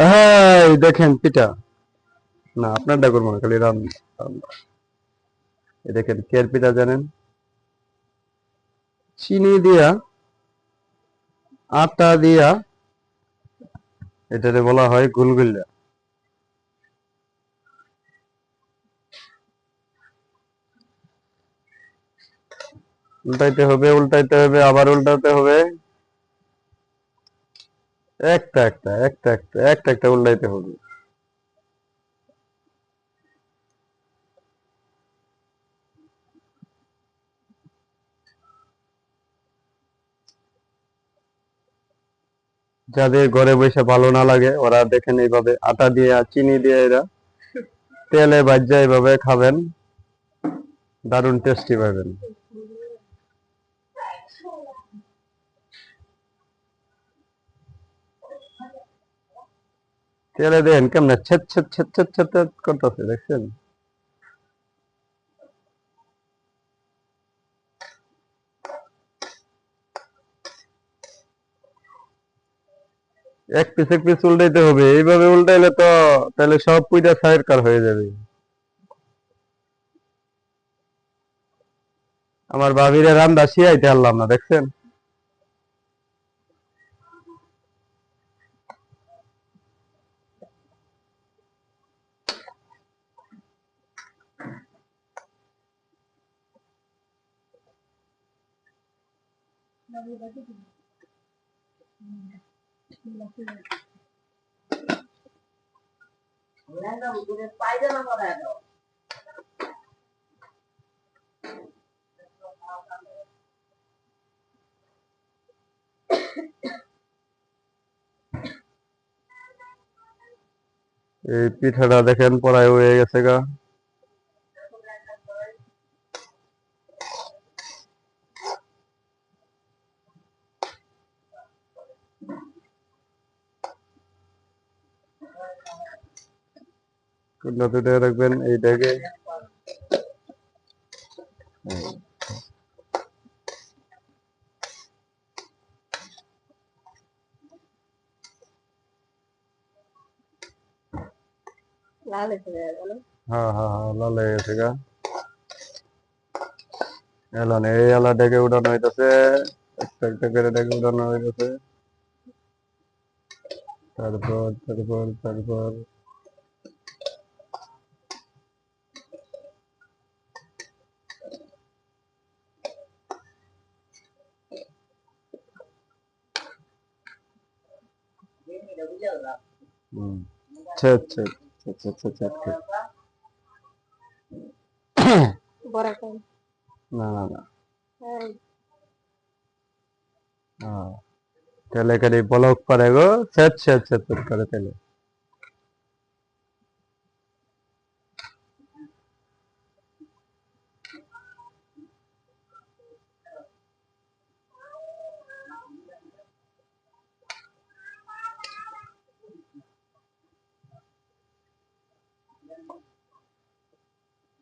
হ্যাঁ দেখেন পিঠা না খালি। দেখেন পিঠা জানেন? চিনি দিয়া, আটা দিয়া এটাতে বলা হয় গুলগুল্লা উল্টাইতে হবে উল্টাইতে হবে, আবার উল্টাতে হবে। একটা একটা একটা একটা একটা একটা উল্টাইতে হবে। যাদের ঘরে বসে ভালো না লাগে, ওরা দেখেন এইভাবে আটা দিয়ে চিনি দিয়ে এরা তেলে ভাজ্যা এইভাবে খাবেন। দারুণ টেস্টি পাবেন। তেলে দেন কেমন ছেদ ছেদ ছেদ ছেদ ছেদ ছেদ করতেছে, দেখছেন? এক পিস এক পিস উল্টাইতে হবে। এইভাবে উল্টাইলে তো তাহলে সব পুইটা সাইড কার হয়ে যাবে। আমার ভাবিরে রান্দা শিয়াইতে আনলাম না, দেখছেন? এই পিঠাটা দেখেন পড়ায় হয়ে গেছে গা। দুটো রাখবেন এই ডেকে লাল এসে গেল হ্যাঁ হ্যাঁ হ্যাঁ লাল হয়ে গেছে গা। এলন এই ডেকে উঠানো হইতেছে। একটা একটা করে ডেকে উঠানো হইতেছে। তারপর তারপর তারপর। না না না। হ্যাঁ করে ব্লক করে গো। সেট সেট সেট করে তেলে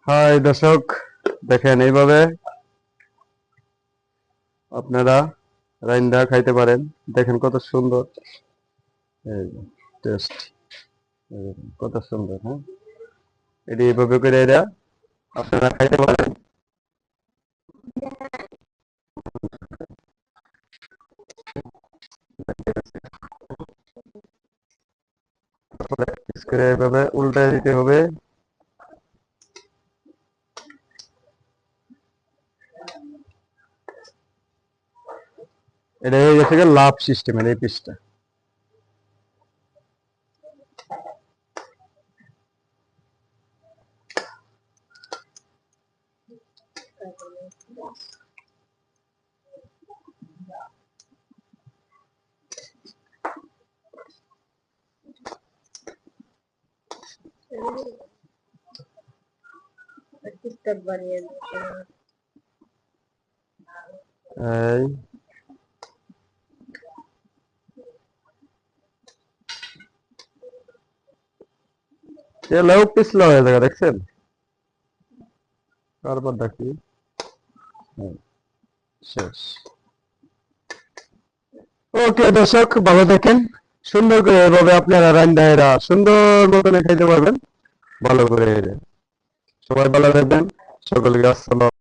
হাই, দর্শক, দেখেন, এইভাবে আপনারা রাইন্দা খাইতে পারেন। দেখেন কত সুন্দর। টেস্ট কত সুন্দর হ্যাঁ? এটি এইভাবে করে এরা আপনারা খাইতে পারেন। করে এইভাবে উল্টে দিতে হবে। এটা হয়ে গেছে লাভ সিস্টেমের এই পিসটা এই তেলেও পিছলা হয়ে যাবে, দেখছেন? দেখি শেষ। ওকে, দর্শক, ভালো থাকেন। সুন্দর করে এভাবে আপনারা রান্না এরা সুন্দর মতনে খাইতে পারবেন। ভালো করে সবাই ভালো থাকবেন। সকলকে আসসালাম।